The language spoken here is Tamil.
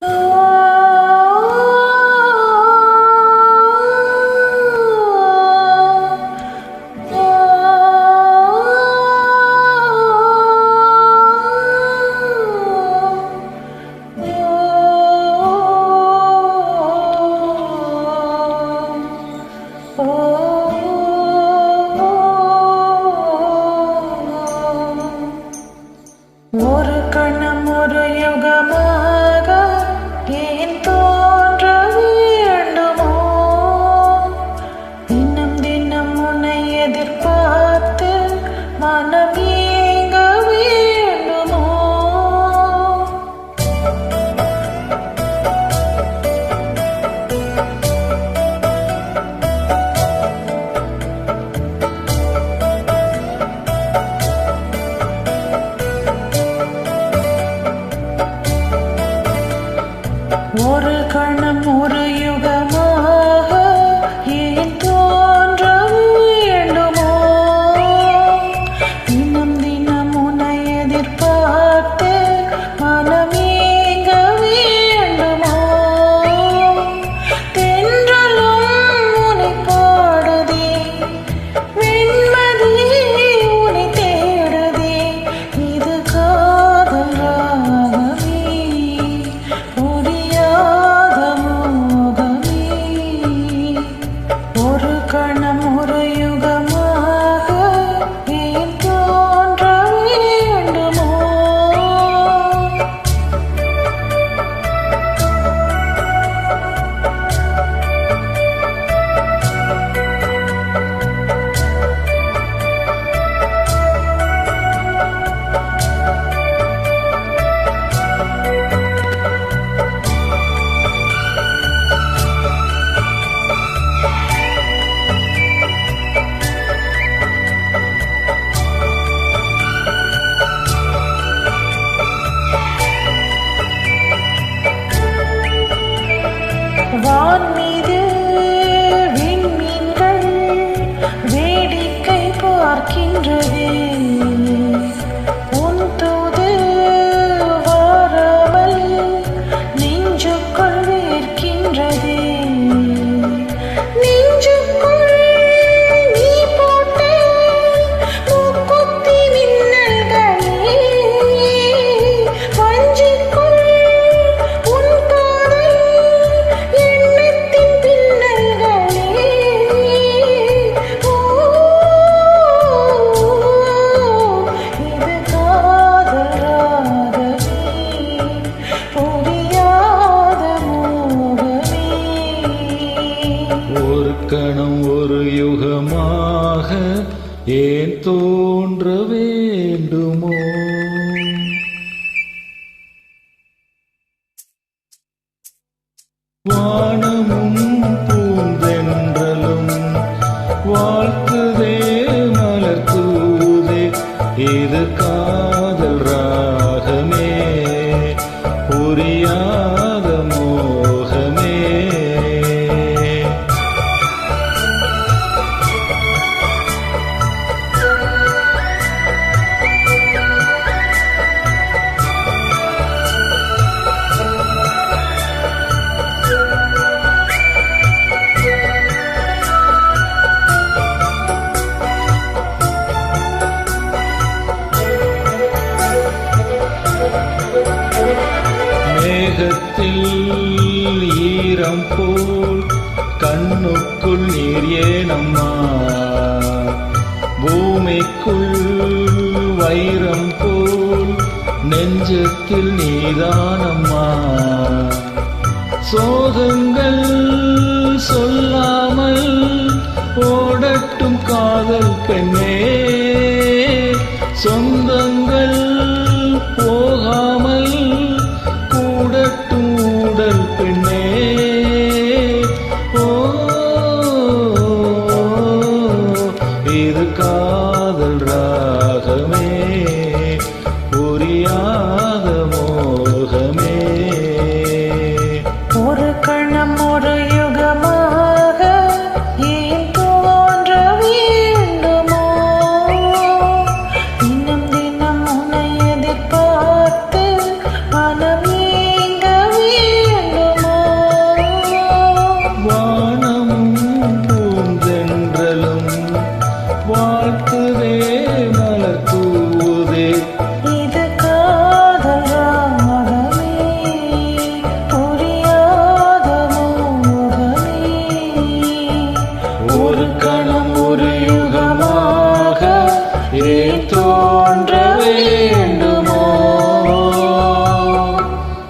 啊。ஒரு கணம் ஒரு யோ கணம் ஒரு யுகமாக ஏன் தோன்ற வேண்டுமோ? வானமும் பூந்தென்றலும் வாழ்த்துதே மலர் தூதே இது நீரம் போல் கண்ணுக்குள் நீர் ஏனம்மா? பூமிக்குள் வைரம் போல் நெஞ்சத்தில் நீதானம்மா? சோகங்கள் சொல்லாமல் ஓடட்டும் காதல் பெண்ணே. இது காதல் ரா